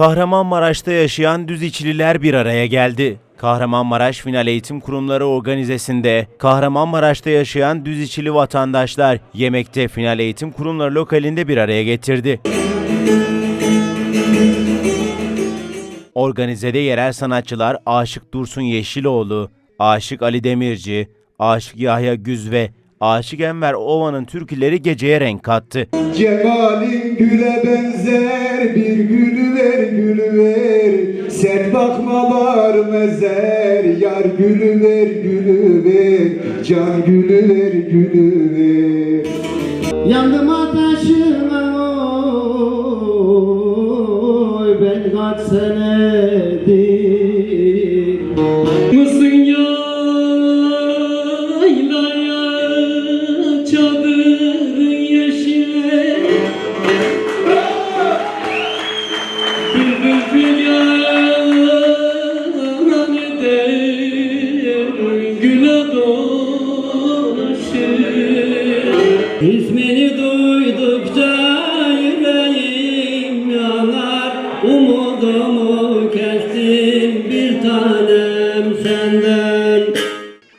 Kahramanmaraş'ta yaşayan Düziçliler bir araya geldi. Kahramanmaraş Final Eğitim Kurumları organizesinde Kahramanmaraş'ta yaşayan Düziçli vatandaşlar yemekte Final Eğitim Kurumları lokalinde bir araya getirdi. Organizede yerel sanatçılar Aşık Dursun Yeşiloğlu, Aşık Ali Demirci, Aşık Yahya Güz ve Aşık Enver Ova'nın türküleri geceye renk kattı. Cemalin güle benzer bakmalar mezer yar gülü ver gülü ver Can gülü ver gülü ver Yandım ateşime oy ben kaç senedir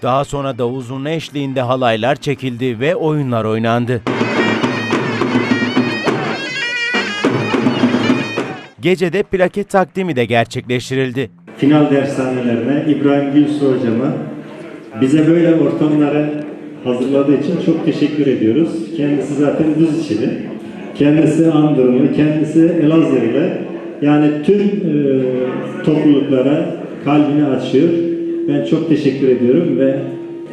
Daha sonra da uzun eşliğinde halaylar çekildi ve oyunlar oynandı. Gecede plaket takdimi de gerçekleştirildi. final dershanelerine İbrahim Gülsu hocama bize böyle ortamları hazırladığı için çok teşekkür ediyoruz. Kendisi zaten düz içili. Kendisi Andırımlı, kendisi Elazığlı. Yani tüm e, topluluklara kalbini açıyor. Ben çok teşekkür ediyorum ve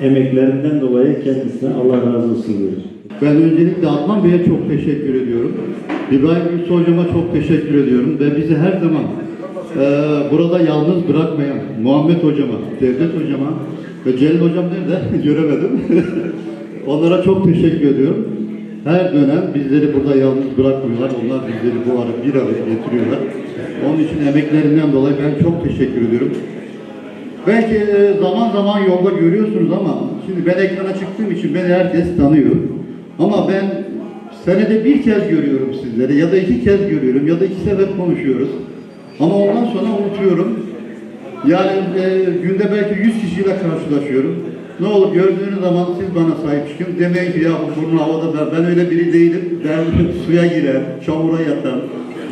emeklerinden dolayı kendisine Allah razı olsun diyoruz. Ben öncelikle Adnan Bey'e çok teşekkür ediyorum. İbrahim Gülsü Hocama çok teşekkür ediyorum ve bizi her zaman eee, burada yalnız bırakmayan Muhammed Hocama, Devlet Hocama ve Celil Hocam nerede? Göremedim. Onlara çok teşekkür ediyorum. Her dönem bizleri burada yalnız bırakmıyorlar. Onlar bizleri bu ara bir araya getiriyorlar. Onun için emeklerinden dolayı ben çok teşekkür ediyorum. Belki e, zaman zaman yolda görüyorsunuz ama şimdi ben ekrana çıktığım için beni herkes tanıyor. Ama ben senede bir kez görüyorum sizleri ya da iki kez görüyorum ya da iki sefer konuşuyoruz. Ama ondan sonra unutuyorum. Yani e, günde belki 100 kişiyle karşılaşıyorum. Ne olur gördüğünüz zaman siz bana sahip çıkın. Demeyin ki ya bu burnu havada ben, ben öyle biri değilim. Ben suya giren, çamura yatan,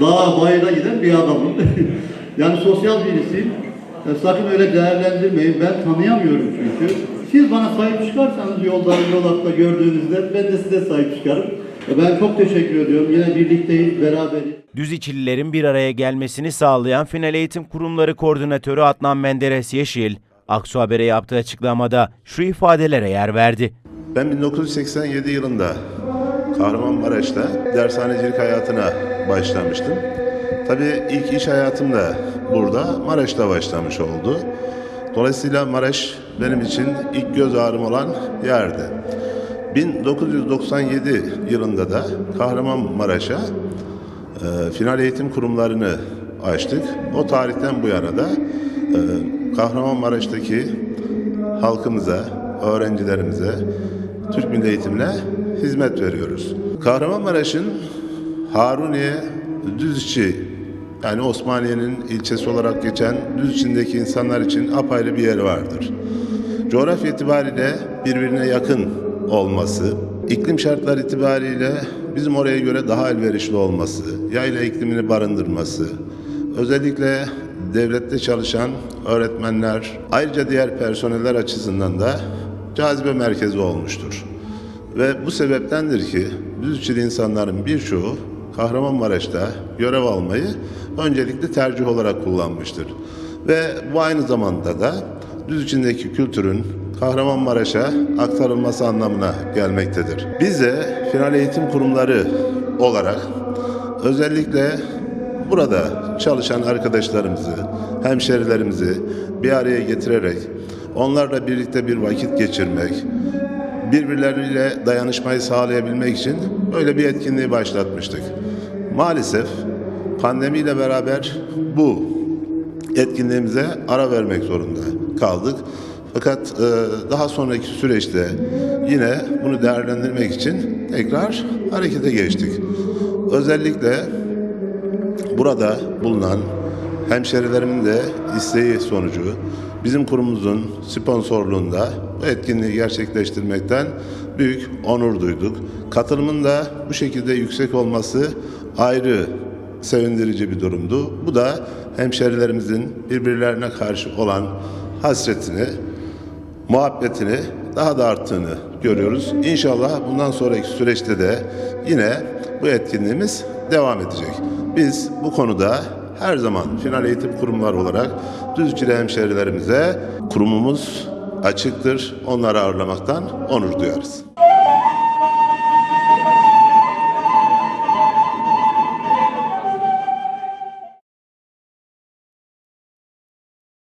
dağa bayıra giden bir adamım. yani sosyal birisiyim. E, sakın öyle değerlendirmeyin. Ben tanıyamıyorum çünkü. Siz bana sahip çıkarsanız yolda, yolakta gördüğünüzde ben de size sahip çıkarım. E, ben çok teşekkür ediyorum. Yine birlikteyiz, beraberiz. Düziçlilerin bir araya gelmesini sağlayan Final Eğitim Kurumları Koordinatörü Adnan Menderes Yeşil, Aksu Haber'e yaptığı açıklamada şu ifadelere yer verdi. Ben 1987 yılında Kahramanmaraş'ta dershanecilik hayatına başlamıştım. Tabii ilk iş hayatım da burada Maraş'ta başlamış oldu. Dolayısıyla Maraş benim için ilk göz ağrım olan yerdi. 1997 yılında da Kahramanmaraş'a e, final eğitim kurumlarını açtık. O tarihten bu yana da e, Kahramanmaraş'taki halkımıza, öğrencilerimize Türk Milli Eğitim'le hizmet veriyoruz. Kahramanmaraş'ın Haruniye Düzçi yani Osmaniye'nin ilçesi olarak geçen düz içindeki insanlar için apayrı bir yeri vardır. Coğrafya itibariyle birbirine yakın olması, iklim şartları itibariyle bizim oraya göre daha elverişli olması, yayla iklimini barındırması, özellikle devlette çalışan öğretmenler, ayrıca diğer personeller açısından da cazibe merkezi olmuştur. Ve bu sebeptendir ki Düzçili insanların birçoğu Kahramanmaraş'ta görev almayı öncelikli tercih olarak kullanmıştır. Ve bu aynı zamanda da düz içindeki kültürün Kahramanmaraş'a aktarılması anlamına gelmektedir. Biz de final eğitim kurumları olarak özellikle burada çalışan arkadaşlarımızı, hemşerilerimizi bir araya getirerek onlarla birlikte bir vakit geçirmek, birbirleriyle dayanışmayı sağlayabilmek için böyle bir etkinliği başlatmıştık. Maalesef pandemiyle beraber bu etkinliğimize ara vermek zorunda kaldık. Fakat e, daha sonraki süreçte yine bunu değerlendirmek için tekrar harekete geçtik. Özellikle burada bulunan hemşerilerimin de isteği sonucu bizim kurumumuzun sponsorluğunda bu etkinliği gerçekleştirmekten büyük onur duyduk. Katılımın da bu şekilde yüksek olması ayrı sevindirici bir durumdu. Bu da hemşerilerimizin birbirlerine karşı olan hasretini, muhabbetini daha da arttığını görüyoruz. İnşallah bundan sonraki süreçte de yine bu etkinliğimiz devam edecek. Biz bu konuda her zaman final eğitim kurumları olarak Düzcili hemşerilerimize kurumumuz açıktır. Onları ağırlamaktan onur duyarız.